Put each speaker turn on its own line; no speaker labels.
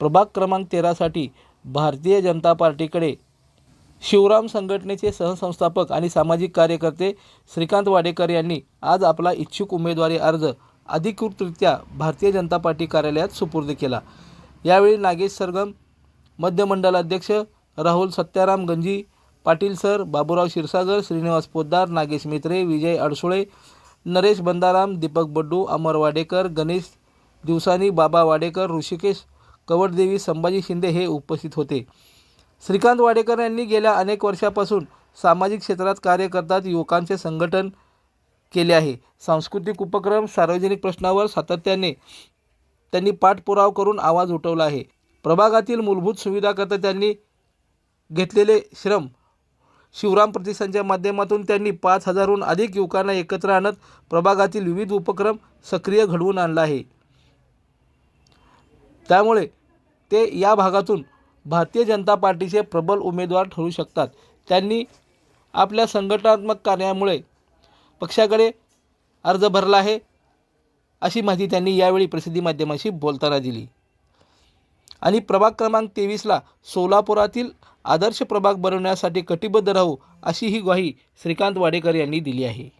प्रभाग क्रमांक तेरासाठी भारतीय जनता पार्टीकडे शिवराम संघटनेचे सहसंस्थापक आणि सामाजिक कार्यकर्ते श्रीकांत वाडेकर यांनी आज आपला इच्छुक उमेदवारी अर्ज अधिकृतरित्या भारतीय जनता पार्टी कार्यालयात सुपूर्द केला. यावेळी नागेश सरगम मध्यमंडल अध्यक्ष राहुल सत्याराम गंजी पाटील सर बाबूराव क्षीरसागर श्रीनिवास पोद्दार नागेश मित्रे विजय अडसुळे नरेश बंदाराम दीपक बड्डू अमर वाडेकर गणेश दिवसानी बाबा वाडेकर ऋषिकेश कवडदेवी संभाजी शिंदे हे उपस्थित होते. श्रीकांत वाडेकर यांनी गेल्या अनेक वर्षापासून सामाजिक क्षेत्रात कार्य करतात युवकांचे संघटन केले आहे. सांस्कृतिक उपक्रम सार्वजनिक प्रश्नावर सातत्याने त्यांनी पाठपुराव करून आवाज उठवला आहे. प्रभागातील मूलभूत सुविधाकरता त्यांनी घेतलेले श्रम शिवराम प्रतिष्ठानच्या माध्यमातून त्यांनी पाच हजारहून अधिक युवकांना एकत्र आणत प्रभागातील विविध उपक्रम सक्रिय घडवून आणला आहे. त्यामुळे ते या भागातून भारतीय जनता पार्टीचे प्रबल उमेदवार ठरू शकतात. त्यांनी आपल्या संघटनात्मक कार्यामुळे पक्षाकडे अर्ज भरला आहे अशी माहिती त्यांनी यावेळी प्रसिद्धी माध्यमाशी बोलताना दिली. आणि प्रभाग क्रमांक तेवीसला सोलापुरातील आदर्श प्रभाग बनवण्यासाठी कटिबद्ध राहू अशी ही ग्वाही श्रीकांत वाडेकर यांनी दिली आहे.